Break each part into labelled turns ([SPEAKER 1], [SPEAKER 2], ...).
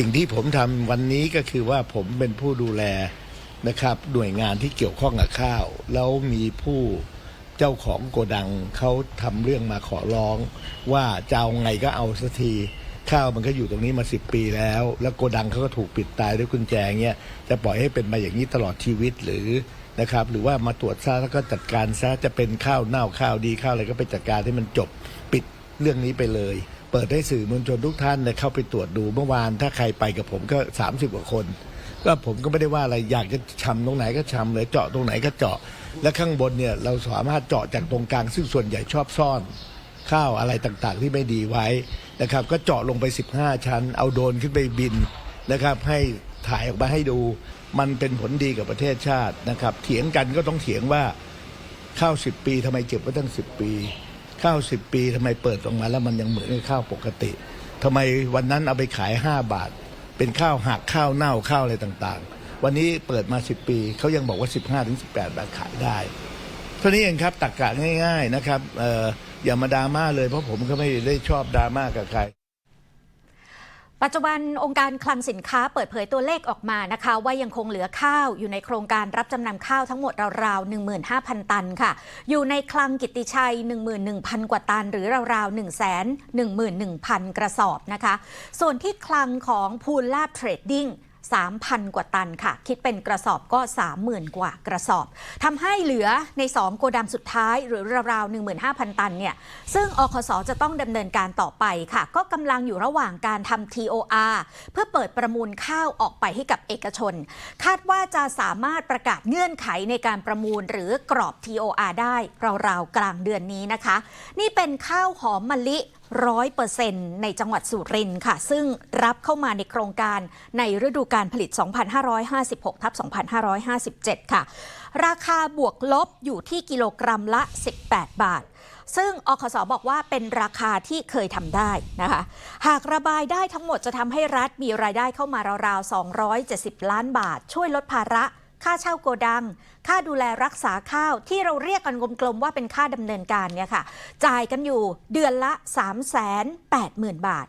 [SPEAKER 1] สิ่งที่ผมทำวันนี้ก็คือว่าผมเป็นผู้ดูแลนะครับหน่วยงานที่เกี่ยวข้องกับข้าว แล้วมีผู้เจ้าของโกดังเขาทำเรื่องมาขอร้อง ว่าจะเอาไงก็เอาสักทีข้าวมันก็อยู่ตรงนี้มาสิบปีแล้ว แล้วโกดังเขาก็ถูกปิดตายด้วยกุญแจเงี้ยจะปล่อยให้เป็นมาอย่างนี้ตลอดชีวิตหรือนะครับ หรือว่ามาตรวจซะแล้วก็จัดการซะจะเป็นข้าวเน่าข้าวดีข้าวอะไรก็ไปจัดการให้มันจบปิดเรื่องนี้ไปเลย เปิดให้สื่อมวลชนทุกท่านเนี่ยเข้าไปตรวจดูเมื่อวาน ถ้าใครไปกับผมก็ 30 กว่าคน ก็ผมก็ไม่ได้ว่าอะไรอยากจะชำตรงไหนก็ชำเลยเจาะตรงไหนก็เจาะ และข้างบนเนี่ยเราสามารถเจาะจากตรงกลางซึ่งส่วนใหญ่ชอบซ่อนข้าวอะไรต่างๆ ที่ไม่ดีไว้นะครับ ก็เจาะลงไป 15 ชั้น เอาโดรนขึ้นไปบินนะครับ ให้ถ่ายออกมาให้ดู มันเป็นผลดีกับประเทศชาตินะครับ เถียงกันก็ต้องเถียงว่าข้าวสิบปีทำไมเก็บไว้ตั้งสิบปี ข้าวสิบปีทำไมเปิดออกมาแล้วมันยังเหมือนข้าวปกติทำไมวันนั้นเอาไปขายห้าบาท เป็นข้าวหักข้าวเน่าข้าวอะไรต่างๆ วันนี้เปิดมาสิบปีเขายังบอกว่าสิบห้าถึงสิบแปดบาทขายได้เท่านี้เองครับตักกะง่าย ๆนะครับเอออย่ามาดราม่าเลยเพราะผมก็ไม่ได้ชอบดราม่ากับใคร
[SPEAKER 2] ปัจจุบันองค์การคลังสินค้าเปิดเผยตัวเลขออกมานะคะ ว่ายังคงเหลือข้าวอยู่ในโครงการรับจำนำข้าวทั้งหมดราวๆ15,000 ตันค่ะ อยู่ในคลังกิติชัย 11,000 กว่าตัน หรือราวๆ111,000 กระสอบนะคะ ส่วนที่คลังของพูลลาบเทรดดิ้ง 3,000 กว่าตันค่ะ คิดเป็นกระสอบก็ 30,000 กว่ากระสอบทำให้เหลือใน 2 โกดังสุดท้ายหรือราวๆ15,000 ตันเนี่ยซึ่งอคสจะต้องดำเนินการต่อไปค่ะ ก็กำลังอยู่ระหว่างการทำ TOR เพื่อเปิดประมูลข้าวออกไปให้กับเอกชน คาดว่าจะสามารถประกาศเงื่อนไขในการประมูลหรือกรอบ TOR ได้ราวๆกลางเดือนนี้นะคะ นี่เป็นข้าวหอมมะลิ ร้อยเปอร์เซ็นต์ในจังหวัดสุรินทร์ค่ะ ซึ่งรับเข้ามาในโครงการในฤดูการผลิต 2556 ทับ 2557 ค่ะ ราคาบวกลบอยู่ที่กิโลกรัมละ 18 บาท ซึ่งอคสบอกว่าเป็นราคาที่เคยทำได้นะคะ หากระบายได้ทั้งหมดจะทำให้รัฐมีรายได้เข้ามาราวๆ 270 ล้านบาท ช่วยลดภาระ ค่าเช่าโกดัง ค่าดูแลรักษาข้าวที่เราเรียกกันกลมๆว่าเป็นค่าดำเนินการเนี่ยค่ะ จ่ายกันอยู่เดือนละ 380,000 บาท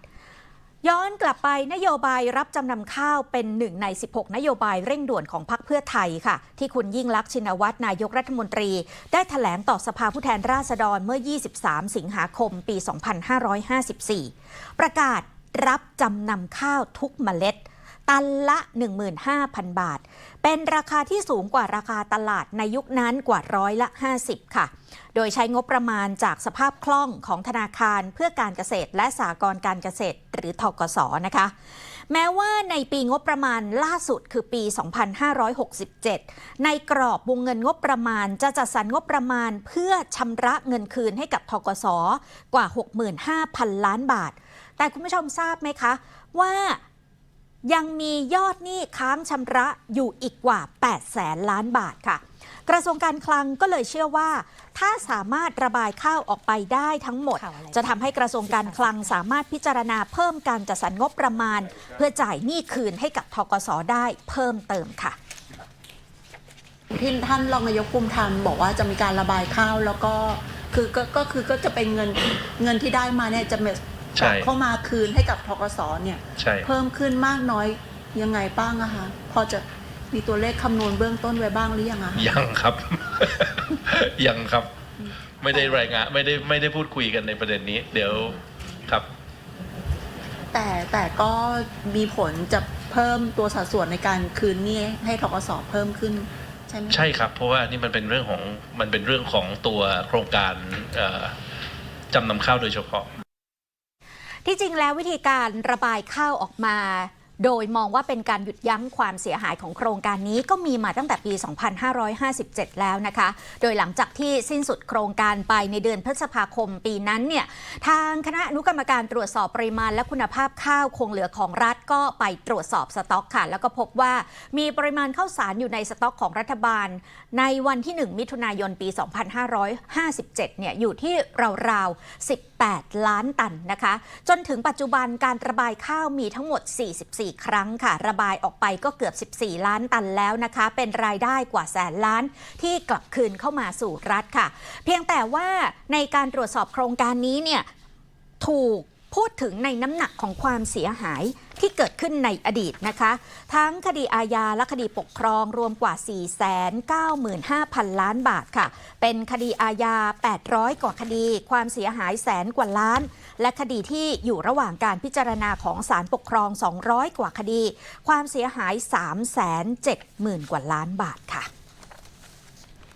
[SPEAKER 2] ย้อนกลับไปนโยบายรับจำนำข้าวเป็นหนึ่งใน 16 นโยบายเร่งด่วนของพรรคเพื่อไทยค่ะ ที่คุณยิ่งลักษณ์ชินวัตรนายกรัฐมนตรี ได้ถแถลงต่อสภาผู้แทนราษฎรเมื่อ 23 สิงหาคม ปี 2554 ประกาศรับจำนำข้าวทุกเมล็ด ตันละ 15,000 บาท เป็นราคาที่สูงกว่าราคาตลาดในยุคนั้นกว่าร้อยละ 50 ค่ะ โดยใช้งบประมาณจากสภาพคล่องของธนาคารเพื่อการเกษตรและสหกรณ์การเกษตร หรือทกสนะคะ แม้ว่าในปีงบประมาณล่าสุดคือปี 2567 ในกรอบวงเงินงบประมาณจะจัดสรรงบประมาณเพื่อชำระเงินคืนให้กับทกสกว่า 65,000 ล้านบาท แต่คุณผู้ชมทราบไหมคะว่า ยังมียอดหนี้ค้างชำระอยู่อีกกว่า 8 แสนล้านบาทค่ะ กระทรวงการคลังก็เลยเชื่อว่า ถ้าสามารถระบายข้าวออกไปได้ทั้งหมด จะทำให้กระทรวงการคลังสามารถพิจารณาเพิ่มการจัดสรรงบประมาณ เพื่อจ่ายหนี้คืนให้กับทกสได้เพิ่มเติมค่ะ
[SPEAKER 3] ที่ท่านรองนายกภูมิธรรมบอกว่าจะมีการระบายข้าวแล้วก็คือก็ก็คือก็จะเป็นเงินเงินที่ได้มาเนี่ยจะ
[SPEAKER 4] ใช่
[SPEAKER 3] เข้ามาคืนให้กับทกสเนี่ย
[SPEAKER 4] ใช่
[SPEAKER 3] เพิ่มขึ้นมากน้อยยังไงบ้างอะคะพอจะมีตัวเลขคำนวณเบื้องต้นไว้บ้างหรือยังอะคะ
[SPEAKER 4] ยังครับ ยังครับ ไม่ได้รายงานไม่ได้ไม่ได้พูดคุยกันในประเด็นนี้ เดี๋ยวครับ
[SPEAKER 3] แต่แต่ก็มีผลจะเพิ่มตัวสัดส่วนในการคืนหนี้ให้ทกสเพิ่มขึ้นใช่ไหมคะ
[SPEAKER 4] ใช่ครับ เพราะว่านี่มันเป็นเรื่องของมันเป็นเรื่องของตัวโครงการเอ่อจำนำข้าวโดยเฉพาะ
[SPEAKER 2] ที่จริงแล้ววิธีการระบายข้าวออกมา โดยมองว่าเป็นการหยุดยั้งความเสียหายของโครงการนี้ก็มีมาตั้งแต่ปี 2557 แล้วนะคะ โดยหลังจากที่สิ้นสุดโครงการไปในเดือนพฤษภาคมปีนั้นเนี่ยทางคณะอนุกรรมการตรวจสอบปริมาณและคุณภาพข้าวคงเหลือของรัฐก็ไปตรวจสอบสต็อกค่ะ แล้วก็พบว่ามีปริมาณข้าวสารอยู่ในสต็อกของรัฐบาล ในวันที่ 1 มิถุนายนปี 2557 เนี่ยอยู่ที่ราวๆ 18 ล้านตันนะคะ จนถึงปัจจุบันการระบายข้าวมีทั้งหมด 44ครั้งค่ะ ระบายออกไปก็เกือบ 14 ล้านตันแล้วนะคะ เป็นรายได้กว่าแสนล้านที่กลับคืนเข้ามาสู่รัฐค่ะ เพียงแต่ว่าในการตรวจสอบโครงการนี้เนี่ยถูก พูดถึงในน้ำหนักของความเสียหายที่เกิดขึ้นในอดีตนะคะ ทั้งคดีอาญาและคดีปกครองรวมกว่า 495,000 ล้านบาทค่ะ เป็นคดีอาญา 800 กว่าคดี ความเสียหายแสนกว่าล้าน และคดีที่อยู่ระหว่างการพิจารณาของศาลปกครอง 200 กว่าคดี ความเสียหาย 370,000 กว่าล้านบาทค่ะ